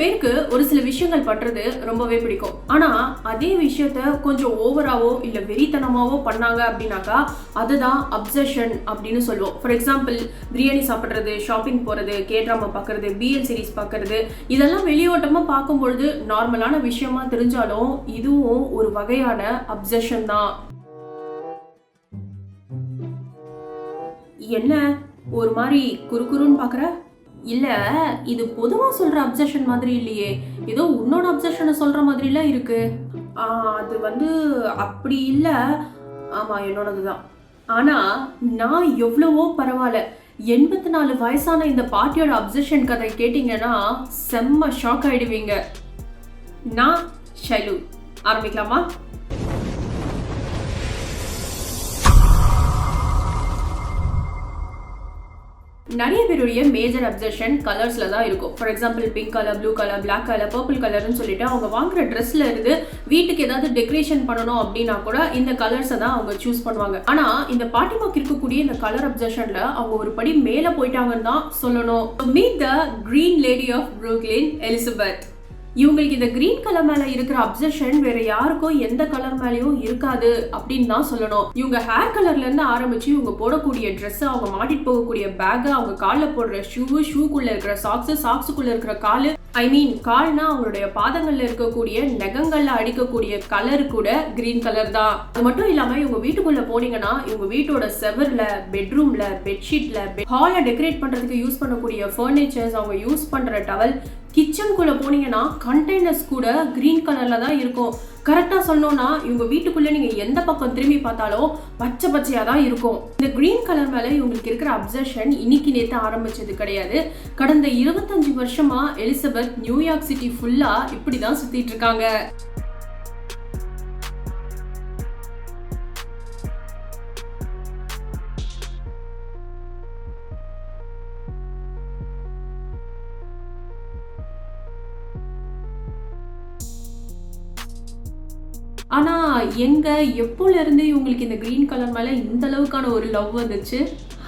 பேருக்கு ஒரு சில விஷயங்கள் பண்றது ரொம்பவே பிடிக்கும். ஆனா அதே விஷயத்த கொஞ்சம் ஓவராவோ இல்ல வெறித்தனமாவோ பண்ணாங்க அப்படின்னாக்கா அதுதான் அப்சஷன் அப்படின்னு சொல்லுவோம். ஃபார் எக்ஸாம்பிள் பிரியாணி சாப்பிட்றது ஷாப்பிங் போறது கே ட்ராமா பார்க்கறது பிஎல் சீரிஸ் பார்க்கறது இதெல்லாம் வெளியோட்டமா பார்க்கும்பொழுது நார்மலான விஷயமா தெரிஞ்சாலும் இதுவும் ஒரு வகையான அப்சஷன் தான். என்ன? ஒரு மாதிரி குறுகுறுன்னு பார்க்குற இல்லை இது பொதுவாக சொல்கிற அப்சஷன் மாதிரி இல்லையே. ஏதோ உன்னோட அப்சஷனை சொல்கிற மாதிரிலாம் இருக்குது அது வந்து அப்படி இல்லை. ஆமாம் என்னோடது தான். ஆனால் நான் எவ்வளவோ பரவாயில்ல. எண்பத்தி நாலு வயசான இந்த பாட்டியோட அப்சஷன் கதை கேட்டிங்கன்னா செம்ம ஷாக் ஆகிடுவீங்க நான் ஷைலு. ஆரம்பிக்கலாமா? நிறைய பேருடைய மேஜர் அப்சஷன் கலர்ஸில் தான் இருக்கும். For example pink colour blue colour black colour purple கலர்னு சொல்லிட்டு அவங்க வாங்குற ட்ரெஸ்ல இருந்து வீட்டுக்கு ஏதாவது டெக்கரேஷன் பண்ணணும் அப்படின்னா கூட இந்த கலர்ஸை தான் அவங்க சூஸ் பண்ணுவாங்க. ஆனால் இந்த பாட்டிமாக்கு இருக்கக்கூடிய இந்த கலர் அப்சஷன்ல அவங்க ஒரு படி மேலே போயிட்டாங்கன்னு தான் சொல்லணும். Meet the green lady of Brooklyn Elizabeth இவங்களுக்கு இந்த கிரீன் கலர் மேல இருக்கிற அப்சஷன் வேற யாருக்கும் எந்த கலர் மேலயும் இருக்காது அப்படின்னு தான் சொல்லணும். இவங்க ஹேர் கலர்ல இருந்து ஆரம்பிச்சு இவங்க போடக்கூடிய ட்ரெஸ் அவங்க மாட்டிட்டு போகக்கூடிய பேக் அவங்க காலில் போடுற ஷூ ஷூக்குள்ள இருக்கிற சாக்ஸ் சாக்ஸுக்குள்ள இருக்கிற காலு ஐ மீன் கால்னா அவங்களுடைய பாதங்கள்ல இருக்கக்கூடிய நகங்கள்ல அடிக்கக்கூடிய கலர் கூட கிரீன் கலர் தான். அது மட்டும் இல்லாம இவங்க வீட்டுக்குள்ள போனீங்கன்னா இவங்க வீட்டோட செவர்ல பெட்ரூம்ல பெட்ஷீட்ல ஹாலை டெக்கரேட் பண்றதுக்கு யூஸ் பண்ணக்கூடிய ஃபர்னிச்சர்ஸ் அவங்க யூஸ் பண்ற டவல் கிச்சனுக்குள்ளே போனீங்கன்னா கண்டெய்னர்ஸ் கூட கிரீன் கலரில் தான் இருக்கும். கரெக்டாக சொன்னோன்னா இவங்க வீட்டுக்குள்ளே நீங்கள் எந்த பக்கம் திரும்பி பார்த்தாலும் பச்சை பச்சையாக தான் இருக்கும். இந்த க்ரீன் கலர் மேலே இவங்களுக்கு இருக்கிற அப்சர்ஷன் இன்னைக்கு நேற்று ஆரம்பித்தது கிடையாது. கடந்த இருபத்தஞ்சு வருஷமாக எலிசபெத் நியூயார்க் சிட்டி ஃபுல்லாக இப்படி தான் சுற்றிட்டு இருக்காங்க. ஆனால் எங்கே எப்போலேருந்து இவங்களுக்கு இந்த க்ரீன் கலர் மேலே இந்த அளவுக்கான ஒரு லவ் வந்துச்சு?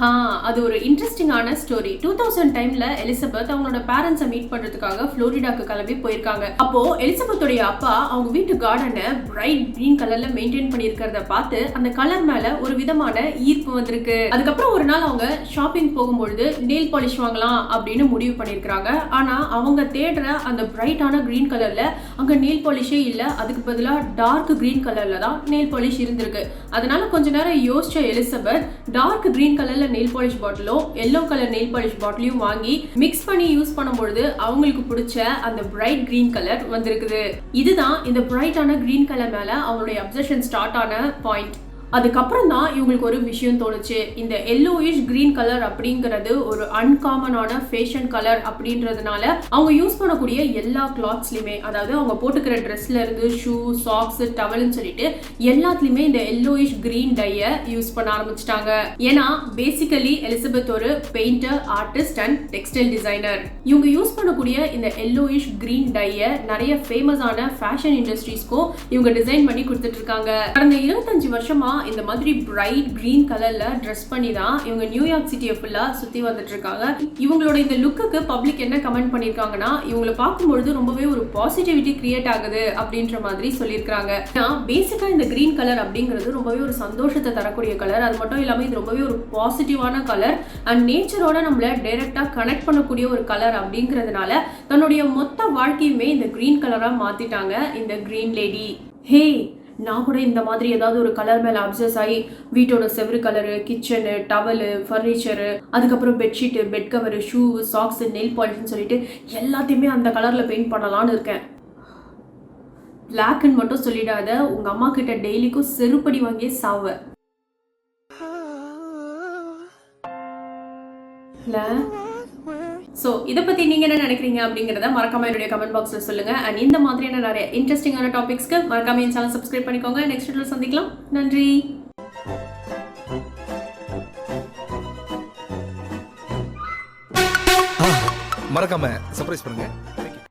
அது ஒரு இன்ட்ரெஸ்டிங்கான ஸ்டோரி டூ தௌசண்ட் டைம்ல எலிசபெத் அவங்களோட பேரண்ட்ஸை மீட் பண்றதுக்காக ஃப்ளோரிடாக்கு கிளம்பி போயிருக்காங்க. அப்போ எலிசபெத்தோடைய அப்பா அவங்க வீட்டு கார்டனை பிரைட் கிரீன் கலர்ல மெயின்டைன் பண்ணியிருக்கிறத பார்த்து அந்த கலர் மேல ஒரு விதமான ஈர்ப்பு வந்திருக்கு. அதுக்கப்புறம் ஒரு நாள் அவங்க ஷாப்பிங் போகும்பொழுது நெயில் பாலிஷ் வாங்கலாம் அப்படின்னு முடிவு பண்ணியிருக்கிறாங்க. ஆனா அவங்க தேடுற அந்த பிரைட்டான கிரீன் கலர்ல அங்க நெயில் பாலிஷே இல்ல. அதுக்கு பதிலாக டார்க் கிரீன் கலர்ல தான் நெயில் பாலிஷ் இருந்திருக்கு. அதனால கொஞ்ச நேரம் யோசிச்ச எலிசபெத் டார்க் கிரீன் கலர்ல நெயில் பாலிஷ் பாட்டிலோ எல்லோ கலர் நெயில் பாலிஷ் பாட்டிலையும் வாங்கி மிக்ஸ் பண்ணி யூஸ் பண்ணும்பொழுது அவங்களுக்கு பிடிச்ச அந்த பிரைட் கிரீன் கலர் வந்திருக்குது. இதுதான் இந்த பிரைட்டான கிரீன் கலர் மேல அவங்களுடைய அப்சஷன் ஸ்டார்ட் ஆன பாயிண்ட் அதுக்கப்புறம் தான் இவங்களுக்கு ஒரு விஷயம் தோணுச்சு. இந்த எல்லோயிஷ் கிரீன் கலர் அப்படிங்கிறது ஒரு அன்காமனான ஃபேஷன் கலர் அப்படின்றதுனால அவங்க யூஸ் பண்ணக்கூடிய எல்லா கிளாத்ஸ்லையுமே அதாவது அவங்க போட்டுக்கிற ட்ரெஸ்ல இருந்து ஷூ சாக்ஸ் டவல்னு சொல்லிட்டு எல்லாத்துலயுமே இந்த எல்லோயிஷ் கிரீன் டைய யூஸ் பண்ண ஆரம்பிச்சிட்டாங்க. ஏன்னா பேசிக்கலி எலிசபெத் ஒரு painter artist and textile designer இவங்க யூஸ் பண்ணக்கூடிய இந்த எல்லோயிஷ் கிரீன் டைய நிறைய ஃபேமஸான ஃபேஷன் இண்டஸ்ட்ரீஸ்க்கும் இவங்க டிசைன் பண்ணி கொடுத்துட்டு இருக்காங்க. கடந்த இருபத்தஞ்சு வருஷமா இந்த மாதிரி பிரைட் கிரீன் கலர்ல ட்ரெஸ் பண்ணி தான் இவங்க நியூயார்க் சிட்டியை ஃபுல்லா சுத்தி வந்துட்டு இருக்காங்க இவங்களோட இந்த லுக்குக்கு பப்ளிக் என்ன கமெண்ட் பண்ணியிருக்காங்கன்னா இவங்களை பார்க்கும்பொழுது ரொம்பவே ஒரு பாசிட்டிவிட்டி கிரியேட் ஆகுது அப்படின்ற மாதிரி சொல்லியிருக்காங்க ஏன்னா பேசிக்கா இந்த கிரீன் கலர் அப்படிங்கிறது ரொம்பவே ஒரு சந்தோஷத்தை தரக்கூடிய கலர் அது மட்டும் இல்லாமல் இது ரொம்பவே ஒரு பாசிட்டிவான கலர் அண்ட் நேச்சரோட நம்மள டைரக்டா கனெக்ட் பண்ணக்கூடிய ஒரு கலர் அப்படிங்கிறதுனால தன்னுடைய மொத்த வாழ்க்கையுமே இந்த கிரீன் கலராக மாத்திட்டாங்க இந்த கிரீன் லேடி ஹே நான் கூட இந்த மாதிரி ஏதாவது ஒரு கலர் மேலே அப்சஸ் ஆகி வீட்டோட செவரு கலரு கிச்சனு டவலு ஃபர்னிச்சரு அதுக்கப்புறம் bedsheet bed cover shoe socks nail பாலிஷ்னு சொல்லிட்டு எல்லாத்தையுமே அந்த கலரில் பெயிண்ட் பண்ணலான்னு இருக்கேன். பிளாக்னு மட்டும் சொல்லிடாத உங்க அம்மா கிட்ட டெய்லிக்கும் செருப்படி வாங்கியே சாவ. ஸோ இதை பற்றி நீங்கள் என்ன நினைக்கிறீங்க அப்படிங்கிறத மறக்காம என்னுடைய கமெண்ட் பாக்ஸில் சொல்லுங்கள் அண்ட் இந்த மாதிரியான நிறைய இன்ட்ரெஸ்டிங்கான டாபிக்ஸ்க்கு மறக்காம என் சேனல் சப்ஸ்கிரைப் பண்ணிக்கோங்க. நெக்ஸ்ட் வீடியோ சந்திக்கலாம். நன்றி. மறக்காம சர்ப்ரைஸ் பண்ணுங்க.